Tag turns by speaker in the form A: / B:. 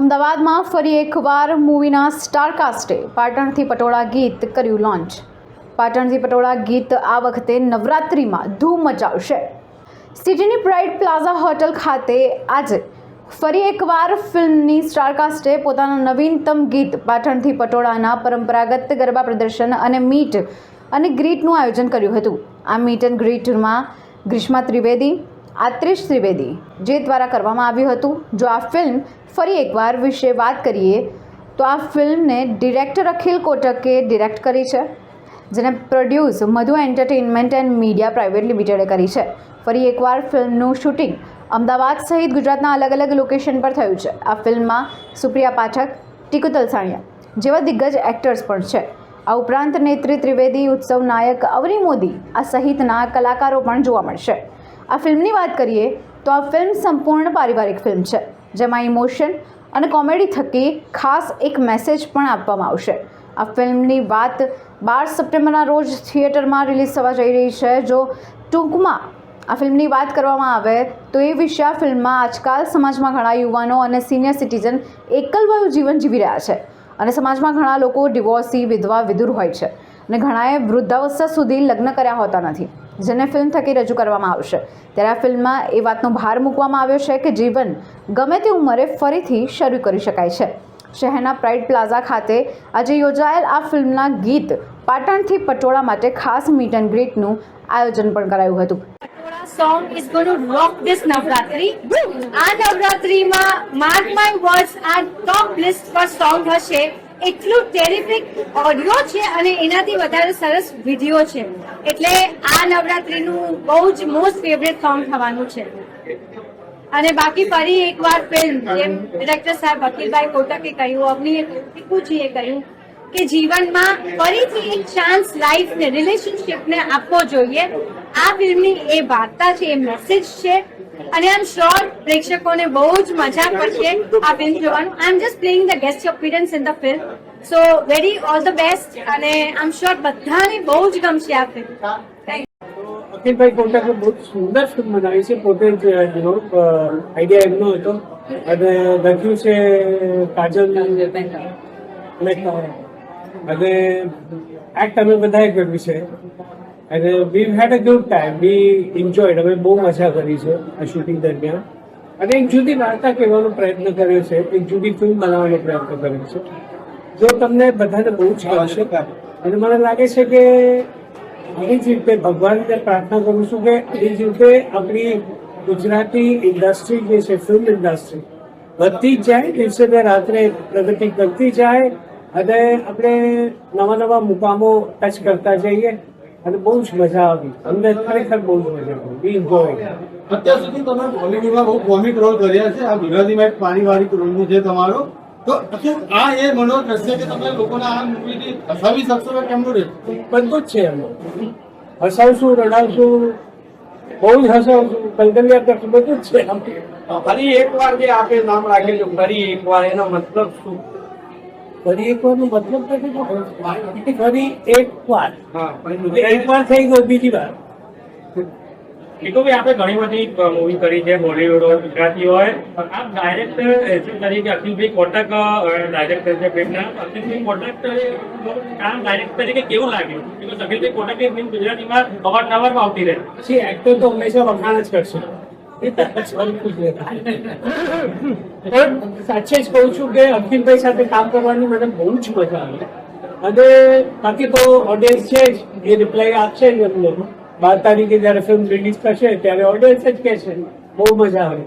A: અમદાવાદમાં ફરી એકવાર મૂવીના સ્ટારકાસ્ટે પાટણથી પટોળા ગીત કર્યું લોન્ચ. પાટણથી પટોળા ગીત આ વખતે નવરાત્રિમાં ધૂમ મચાવશે. સિટીની પ્રાઇડ પ્લાઝા હોટલ ખાતે આજે ફરી એકવાર ફિલ્મની સ્ટારકાસ્ટે પોતાના નવીનતમ ગીત પાટણથી પટોળાના પરંપરાગત ગરબા પ્રદર્શન અને મીટ અને ગ્રીટનું આયોજન કર્યું હતું. આ મીટ એન્ડ ગ્રીટમાં ગ્રીષ્મા ત્રિવેદી આત્રિશ ત્રિવેદી, જે દ્વારા કરવામાં આવ્યું હતું. જો આ ફિલ્મ ફરી એકવાર વિશે વાત કરીએ, તો આ ફિલ્મને ડિરેક્ટર અખિલ કોટકે ડિરેક્ટ કરી છે, જેને produce Madhu entertainment and media private લિમિટેડે કરી છે. ફરી એકવાર ફિલ્મનું શૂટિંગ અમદાવાદ સહિત ગુજરાતના અલગ અલગ લોકેશન પર થયું છે. આ ફિલ્મમાં સુપ્રિયા પાઠક ટીકુ તલસાણિયા જેવા દિગ્ગજ એક્ટર્સ પણ છે. આ ઉપરાંત નેત્રી ત્રિવેદી, ઉત્સવ નાયક, અવની મોદી આ સહિતના કલાકારો પણ જોવા મળશે. આ ફિલ્મની વાત કરીએ તો આ ફિલ્મ સંપૂર્ણ પારિવારિક ફિલ્મ છે, જેમાં ઇમોશન અને કોમેડી થકી ખાસ એક મેસેજ પણ આપવામાં આવશે. આ ફિલ્મની વાત બાર સપ્ટેમ્બરના રોજ થિયેટરમાં રિલીઝ થવા જઈ રહી છે. જો ટૂંકમાં આ ફિલ્મની વાત કરવામાં આવે તો એ વિશે આ ફિલ્મમાં આજકાલ સમાજમાં ઘણા યુવાનો અને સિનિયર સિટીઝન એકલવાયું જીવન જીવી રહ્યા છે અને સમાજમાં ઘણા લોકો ડિવોર્સી વિધવા, વિધુર હોય છે અને ઘણાએ વૃદ્ધાવસ્થા સુધી લગ્ન કર્યા હોતા નથી. જેને ફિલ્મ થકી રજૂ કરવામાં આવશે. ત્યારે આ ફિલ્મમાં એ વાતનો ભાર મૂકવામાં આવ્યો છે કે જીવન ગમે તે ઉંમરે ફરીથી શરૂ કરી શકાય છે. શહેરના પ્રાઇડ પ્લાઝા ખાતે આજે યોજાયેલ આ ફિલ્મના ગીત પાટણથી પટોળા માટે ખાસ મીટ એન્ડ ગ્રીટનું આયોજન પણ કરાયું હતું.
B: song is going to rock this Navratri. આ નવરાત્રીમાં માર્ક માય વર્ડ્સ આ ટોપ લિસ્ટ પર સોંગ હશે. એટલું ટેરિફિક ઓડિયો છે અને એનાથી વધારે સરસ વીડિયો છે. એટલે આ નવરાત્રીનું બહુ જ મોસ્ટ ફેવરેટ સોંગ થવાનું છે. અને બાકી ફરી એકવાર ફિલ્મ જેમ ડિરેક્ટર સાહેબ વકીલભાઈ કોટકે કહ્યું અગ્નિએ કહ્યું ટીકુજીએ કહ્યું કે જીવનમાં ફરીથી એક ચાન્સ લાઈફ ને રિલેશનશિપ ને આપવો જોઈએ. આ ફિલ્મની એ વાર્તા છે એ મેસેજ છે. અને આમ એમ શ્યોર પ્રેક્ષકોને બહુ જ મજા પડશે આ ફિલ્મ જોવાનું. I am just playing the guest appearance in the film so very all the best અને આઈ એમ શ્યોર બધાને બહુ જ ગમશે આ ફિલ્મ થેન્ક
C: અખિલભાઈ કોટાકે બહુ સુંદર ફિલ્મ બનાવી છે પોતે જ એનો આઈડિયા એમનો હતો. અને લખ્યું છે કાજલ મહેતા અને એક્ટ અમે બધાએ કર્યું છે. અને we had a good time we enjoyed અમે બહુ મજા કરી છે આ શૂટિંગ દરમિયાન. અને એક જુદી વાર્તા કહેવાનો પ્રયત્ન કર્યો છે. એક જુદી ફિલ્મ બનાવવાનો પ્રયત્ન કર્યો છે. જો તમને બધાને બહુ જ ગમશે અને મને લાગે છે કે આવી જ રીતે ભગવાનને પ્રાર્થના કરું છું કે એ જ રીતે આપણી ગુજરાતી ઇન્ડસ્ટ્રી જે છે ફિલ્મ ઇન્ડસ્ટ્રી વધતી જ જાય, દિવસે ને રાત્રે પ્રગતિ કરતી જાય અને આપણે નવા નવા મુકામો ટચ કરતા જઈએ અને બહુ જ મજા આવી. અમને ખરેખર બહુ જ મજા આવી. એન્જોય
D: અત્યાર સુધી તમે બોલિવૂડમાં બહુ કોમિક રોલ કર્યા છે. આ ગુજરાતીમાં એક પારિવારિક રોલ છે તમારો. તો આ એ મનોજ રહેશે કે તમે લોકોને આ મૂવીથી હસાવી શકશો કે કેમનું રહેશે
C: બધું જ છે એમનું હસાવશું રડાવશું બહુ જ હસાવશું. કલકલિયા કરશું બધું જ છે.
E: ફરી એકવાર જે આપે નામ રાખેલું ફરી એકવાર એનો મતલબ શું?
C: ફરી એક વાર મતલબ નથી ફરી એક વાર. એક વાર થઈ ગયો બીજી વાર.
F: ભાઈ આપણે ઘણી બધી મૂવી કરી છે બોલીવુડ હોય ગુજરાતી હોય. આપ ડાયરેક્ટર એસી તરીકે અખિલભાઈ કોટક ડાયરેક્ટ છે ફિલ્મના. અખિલભાઈ કોટક કામ ડાયરેક્ટ તરીકે કેવું લાગ્યું? બિકોઝ અખિલભાઈ કોટક એ ફિલ્મ ગુજરાતીમાં અવારનવાર આવતી રહે.
C: છે એક્ટર તો હંમેશા વખાણ જ કરશે. પણ સાચે જ કહું છું કે અખિલભાઈ સાથે કામ કરવાની મને બહુ જ મજા આવે. અને બાકી તો ઓડિયન્સ છે જ, એ રિપ્લાય આપશે જ એમને બાર તારીખે જયારે ફિલ્મ રિલીઝ થશે, ત્યારે ઓડિયન્સ જ કહેશે બહુ મજા આવે.